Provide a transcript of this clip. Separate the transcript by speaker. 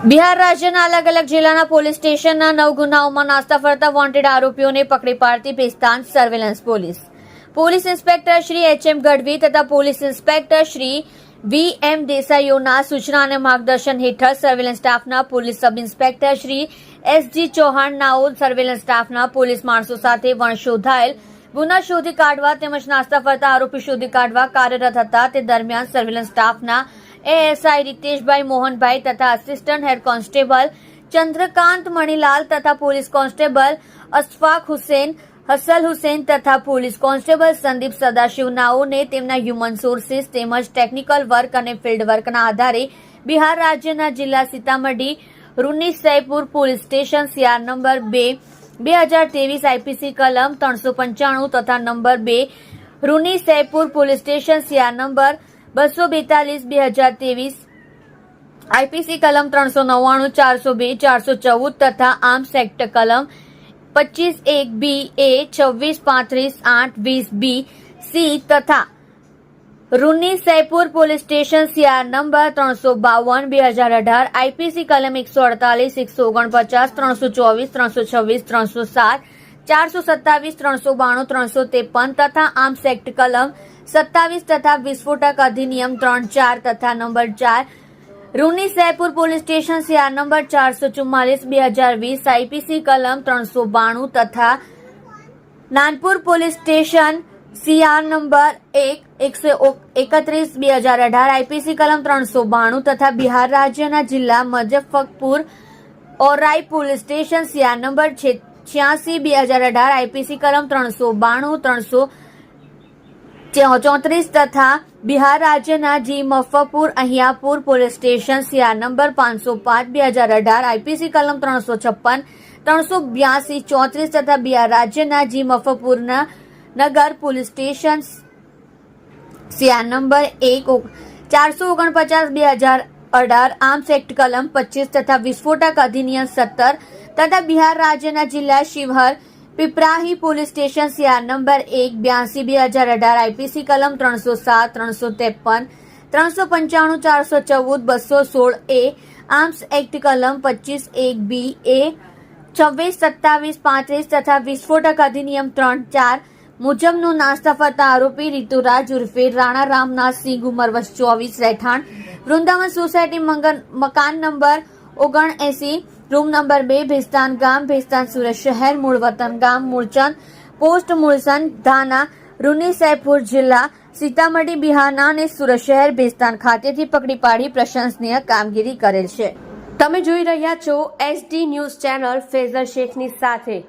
Speaker 1: બિહાર રાજ્યના અલગ અલગ જિલ્લાના પોલીસ સ્ટેશનના નવ ગુનાઓમાં નાસ્તા ફરતા વોન્ટેડ આરોપીઓને પકડી પાડતી પેસ્તાન surveillance police. Police inspector Shri H M Gadhvi તથા police inspector Shri V M દેસાઈઓના સૂચના અને માર્ગદર્શન હેઠળ સર્વેલન્સ સ્ટાફના police sub inspector Shri S G ચૌહાણનાઓ surveillance સ્ટાફના પોલીસ માણસો સાથે વણ શોધાયેલ, ગુના શોધી કાઢવા તેમજ નાસ્તા ફરતા આરોપી શોધી કાઢવા કાર્યરત હતા. તે દરમિયાન સર્વેલન્સ સ્ટાફના એએસઆઈ રીતેશભાઈ મોહનભાઈ તથા assistant head constable Chandrakant Manilal તથા police constable Ashfaq Hussain hustle Hussain તથા પોલીસ કોન્સ્ટેબલ સંદીપ સદાશિવનાઓને તેમના હ્યુમન સોર્સિસ તેમજ ટેકનિકલ વર્ક અને ફિલ્ડ વર્કના આધારે બિહાર રાજ્યના જિલ્લા Sitamarhi, Runni Saipur police station CR number બે બે હજાર ત્રેવીસ આઈપીસી કલમ ત્રણસો પંચાણું તથા નંબર બે, Runni Saipur police station CR number બસો બેતાલીસ, બે હજાર ત્રેવીસ. આઈપીસી કલમ ત્રણસો નવ્વાણું, ચારસો બે, ચારસો ચૌદ તથા આર્મ્સ એક્ટ કલમ પચીસ એક બી એ, છવ્વીસ પાંત્રીસ આઠ વીસ બી, સી તથા Runni Saipur police station CR number ત્રણસો બાવન, બે હજાર અઢાર. આઈપીસી કલમ એકસો અડતાલીસ, એકસો ઓગણપચાસ, ત્રણસો ચોવીસ, ત્રણસો છવ્વીસ, ત્રણસો સાત, ચારસો સત્તાવીસ, ત્રણસો બાણું, ત્રણસો ત્રેપન તથા આર્મ્સ એક્ટ કલમ સત્તાવીસ તથા વિસ્ફોટક અધિનિયમ ત્રણ ચાર તથા નંબર ચાર. Runni Saipur police station CR number ચારસો ચુમ્માલીસ, બે હજાર વીસ, આઈપીસી કલમ ત્રણસો બાણું તથા Nanpur police station CR number એક, એકસો એકત્રીસ, બે હજાર અઢાર, આઈપીસી કલમ ત્રણસો બાણું તથા બિહાર રાજ્યના જિલ્લા Muzaffarpur Aurai police station CR number છ્યાસી, બે હજાર અઢાર, આઈપીસી કલમ ત્રણસો બાણું, ત્રણસો ચોત્રીસ તથા બિહાર રાજ્યના જી મફ્ફપુર Ahiyapur police station, CR number પાંચસો પાંચ, બે હજાર અઢાર, આઈપીસી કલમ ત્રણસો છપ્પન, ત્રણસો બ્યાસી, ચોત્રીસ તથા બિહાર રાજ્યના જી મફ્ફપુરના નગર પોલીસ સ્ટેશન, સીઆર નંબર એક ચારસો ઓગણપચાસ, બે હજાર અઢાર, આર્મ્સ એક્ટ કલમ પચીસ તથા વિસ્ફોટક અધિનિયમ સત્તર તથા બિહાર રાજ્યના જિલ્લા Sheohar Piprahi police station CR number એક બ્યાસી બે હજાર અઢાર આઈપીસી કલમ ત્રણસો સાત, ત્રણસો ત્રેપન, ત્રણસો પંચાણું, ચારસો ચૌદ, બસો સોળ એ, આર્મ્સ એક્ટ કલમ પચીસ એક બી એ, છવ્વીસ, સત્તાવીસ, પાંત્રીસ તથા વિસ્ફોટક અધિનિયમ ત્રણ ચાર મુજબનું નાસ્તા ફરતા આરોપી ઋતુરાજ ઉર્ફે રાણા રામનાથ સિંહ ઉંમર વર્ષ ચોવીસ, રહેઠાણ, વૃંદાવન સોસાયટી મકાન નંબર ઓગણ એસી રૂમ નંબર બે, ભેસ્તાન ગામ, ભેસ્તાન સુરત શહેર, મૂળ વતન ગામ, મૂળચંદ, પોસ્ટ મૂળસન ધાના, રૂની જિલ્લા, સીતામઢી, બિહારના અને સુરત શહેર, ભેસ્તાન ખાતેથી પકડી પાડી પ્રશંસનીય કામગીરી કરેલ છે. તમે જોઈ રહ્યા છો એસડી ન્યૂઝ ચેનલ ફેઝર શેખની સાથે.